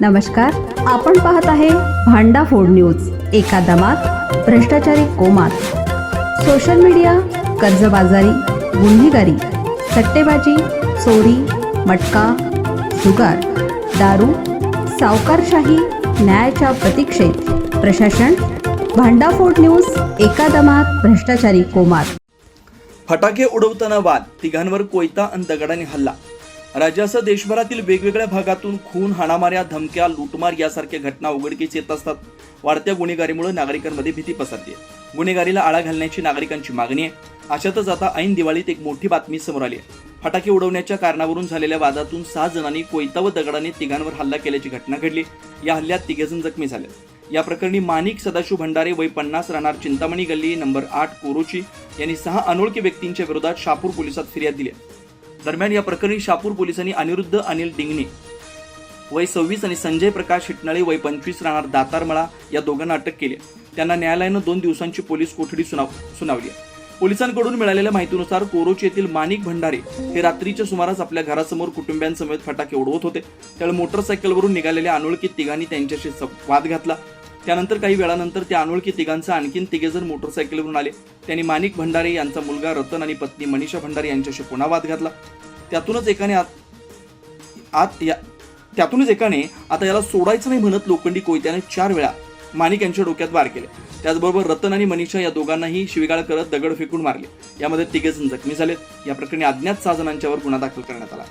नमस्कार आपण पाहत आहे भांडा फोड न्यूज एका दमात भ्रष्टाचारी कोमात. सोशल मीडिया कर्जबाजारी गुन्हेगारी सट्टेबाजी चोरी मटका जुगार दारू सावकारशाही न्यायाच्या प्रतीक्षेत. प्रशासन भांडाफोड न्यूज एका दमात भ्रष्टाचारी कोमात. फटाके उडवताना वाद तिघांवर कोयता आणि दगडाने हल्ला. राज्यासह देशभरातील वेगवेगळ्या भागातून खून हाणामाऱ्या धमक्या लुटमार यासारख्या घटना उघडकीस येत असतात. वाढत्या गुन्हेगारीमुळे नागरिकांमध्ये भीती पसरते. गुन्हेगारीला आळा घालण्याची नागरिकांची मागणी आहे. अशातच आता ऐन दिवाळीत एक मोठी बातमी समोर आली आहे. फटाके उडवण्याच्या कारणावरून झालेल्या वादातून सहा जणांनी कोयता व दगडाने तिघांवर हल्ला केल्याची घटना घडली. या हल्ल्यात तिघेजण जखमी झाले. या प्रकरणी मानिक सदाशिव भंडारे वय पन्नास राहणार चिंतामणी गल्ली नंबर आठ कोरोची यांनी सहा अनोळखी व्यक्तींच्या विरोधात शापूर पोलिसात फिर्याद दिली दरम्यान या प्रकरणी शापूर पोलिसांनी अनिरुद्ध अनिल डिंगणे वय सव्वीस आणि संजय प्रकाश हिटनाळे वय पंचवीस राहणार दातारमळा या दोघांना अटक केली त्यांना न्यायालयानं दोन दिवसांची पोलीस कोठडी सुनाव सुनावली पोलिसांकडून मिळालेल्या माहितीनुसार कोरोची येथील माणिक भंडारे हे रात्रीच्या सुमारास आपल्या घरासमोर कुटुंबियांसमेत फटाके उडवत होते. त्यावेळी मोटरसायकलवरून निघालेल्या अनोळखी तिघांनी त्यांच्याशी वाद घातला. त्यानंतर काही वेळानंतर त्या अनोळखी तिघांचा आणखीन तिघेजण मोटरसायकलवरून आले. त्यांनी माणिक भंडारे यांचा मुलगा रतन आणि पत्नी मनीषा भंडारे यांच्याशी पुन्हा वाद घातला. त्यातूनच एकाने आत आत या त्यातूनच एकाने आता याला सोडायचं नाही म्हणत लोखंडी कोयत्याने चार वेळा माणिक यांच्या डोक्यात वार केले. त्याचबरोबर रतन आणि मनीषा या दोघांनाही शिवीगाळ करत दगड फेकून मारले. यामध्ये तिघेजण जखमी झालेत या प्रकरणी अज्ञात सहा जणांच्यावर गुन्हा दाखल करण्यात आला.